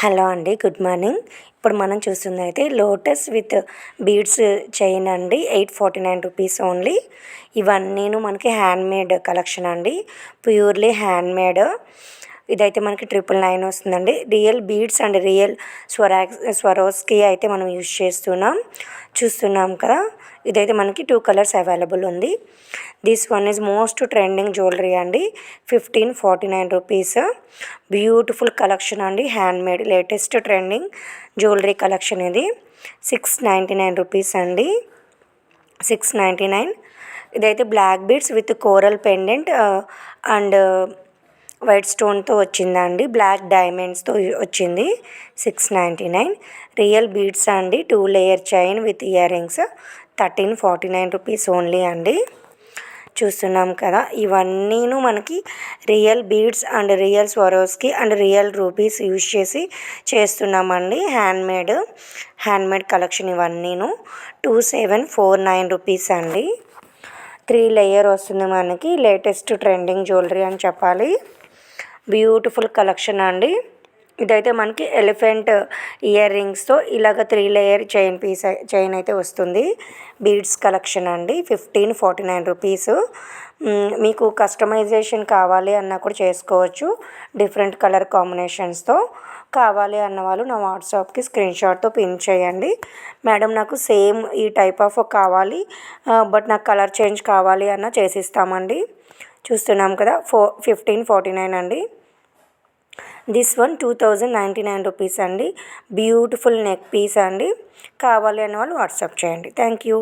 Hello అండి good morning. ఇప్పుడు మనం చూస్తుంది అయితే లోటస్ విత్ బీడ్స్ చైన్ అండి eight forty nine rupees only. ఇవన్నీను మనకి హ్యాండ్మేడ్ కలెక్షన్ అండి ప్యూర్లీ హ్యాండ్మేడ్. ఇదైతే మనకి ట్రిపుల్ నైన్ వస్తుందండి. Real beads and real Swarovski Swarovski అయితే మనం యూజ్ చేస్తున్నాం చూస్తున్నాం కదా. ఇదైతే మనకి టూ కలర్స్ అవైలబుల్ ఉంది. This one is most trending jewellery అండి. Fifteen forty nine rupees. Beautiful collection అండి. Handmade latest trending jewellery collection ఇది. సిక్స్ నైంటీ నైన్ రూపీస్ అండి. Six ninety nine. ఇదైతే black beads with coral pendant and white స్టోన్తో వచ్చిందండి. Black డైమండ్స్తో వచ్చింది. Six ninety nine. Real beads అండి. Two layer chain with earrings thirteen forty nine rupees only అండి. చూస్తున్నాం కదా ఇవన్నీను మనకి real beads and real Swarovski and real rupees use చేసి చేస్తున్నామండి. Handmade handmade collection ఇవన్నీను. Two seven four nine rupees అండి. Three layer వస్తుంది మనకి. లేటెస్ట్ ట్రెండింగ్ జ్యువెలరీ అని చెప్పాలి. బ్యూటిఫుల్ కలెక్షన్ అండి. ఇదైతే మనకి ఎలిఫెంట్ ఇయర్ రింగ్స్తో ఇలాగ three layer chain piece chain అయితే వస్తుంది. బీడ్స్ కలెక్షన్ అండి. Fifteen forty nine rupees. మీకు కస్టమైజేషన్ కావాలి అన్నా కూడా చేసుకోవచ్చు. డిఫరెంట్ కలర్ కాంబినేషన్స్తో కావాలి అన్న వాళ్ళు నా వాట్సాప్కి స్క్రీన్ షాట్తో పిన్ చేయండి. మేడం నాకు సేమ్ ఈ టైప్ ఆఫ్ కావాలి. బట్ నాకు కలర్ చేంజ్ కావాలి అన్న చేసిస్తామండి. చూస్తున్నాం కదా ఫో ఫిఫ్టీన్ ఫార్టీ నైన్ అండి. This one two thousand ninety nine rupees అండి. బ్యూటిఫుల్ నెక్ పీస్ అండి. కావాలి అనే వాళ్ళు వాట్సాప్ చేయండి. Thank you